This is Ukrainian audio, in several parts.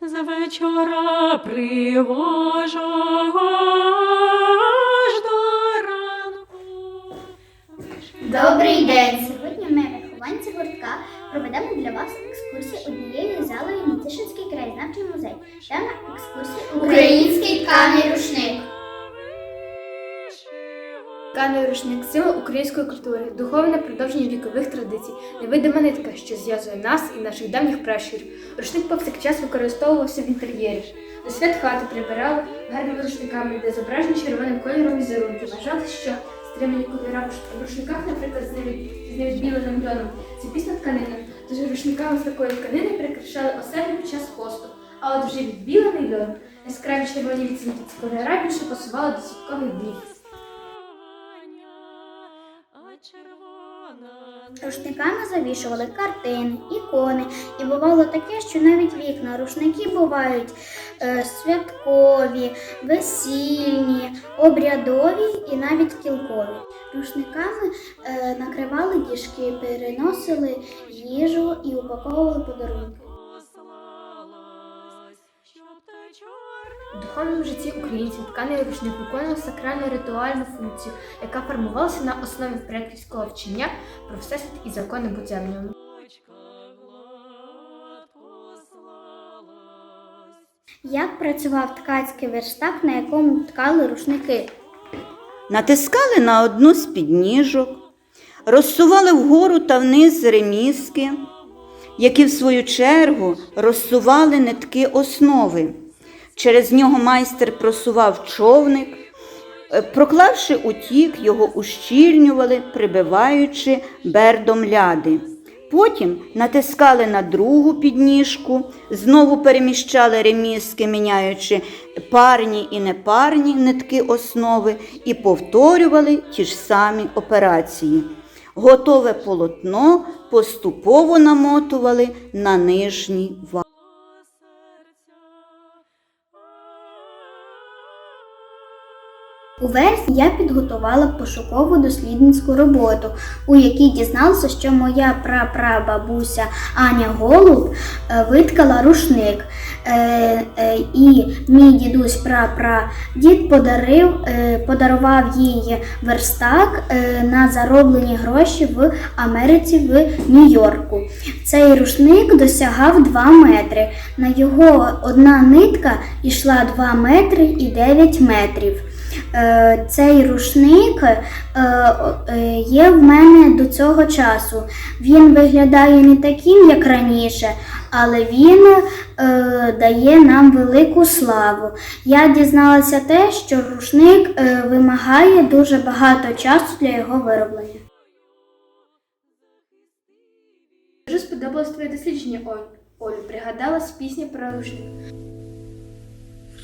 з вечора пригожого аж до ранку. Добрий день! Сьогодні ми, вихованці гуртка, проведемо для вас екскурсію однією залою Нетішинський краєзнавчий музей. Тема екскурсії Український тканий Тканий рушник символ української культури, духовне продовження вікових традицій, невидима нитка, що зв'язує нас і наших давніх пращурів. Рушник повсякчас використовувався в інтер'єрі. До свят хати прибирали гарними рушниками, де зображені червоним кольором візерунки. Вважали, що стримані кольори в рушниках, наприклад, з невід- з невідбіленим льоном, це пісна тканина. Тож рушниками з такої тканини прикрашали оселю під час посту. А от вже відбілений льон, яскраві червоні відцінки ці кольора більше пасували до святкових днів. Рушниками завішували картини, ікони. І бувало таке, що навіть вікна рушники бувають е, святкові, весільні, обрядові і навіть кілкові. Рушниками е, накривали діжки, переносили їжу і упаковували подарунки. У духовному житті українців тканий рушник виконував сакральну ритуальну функцію, яка формувалася на основі предківського вчення про всесвіт і закони в слалась. Як працював ткацький верстак, на якому ткали рушники? Натискали на одну з підніжок, розсували вгору та вниз реміски, які в свою чергу розсували нитки основи. Через нього майстер просував човник, е, проклавши утік, його ущільнювали, прибиваючи бердом ляди. Потім натискали на другу підніжку, знову переміщали реміски, міняючи парні і непарні нитки основи, і повторювали ті ж самі операції. Готове полотно поступово намотували на нижній вал. У вересні я підготувала пошукову дослідницьку роботу, у якій дізналася, що моя прапрабабуся Аня Голуб е, виткала рушник. Е, е, і мій дідусь прапрадід подарив, подарував їй верстак на зароблені гроші в Америці в Нью-Йорку. Цей рушник досягав 2 метри. На його одна нитка йшла 2 метри і 9 метрів. Е, Цей рушник е, е, є в мене до цього часу. Він виглядає не таким, як раніше, але він дає нам велику славу. Я дізналася те, що рушник вимагає дуже багато часу для його вироблення. Дуже сподобалось твоє дослідження, Оль. Олю. Пригадалась пісня про рушник.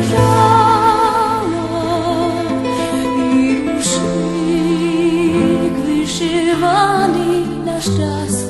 проважала, і рушник вишиваний на щастя.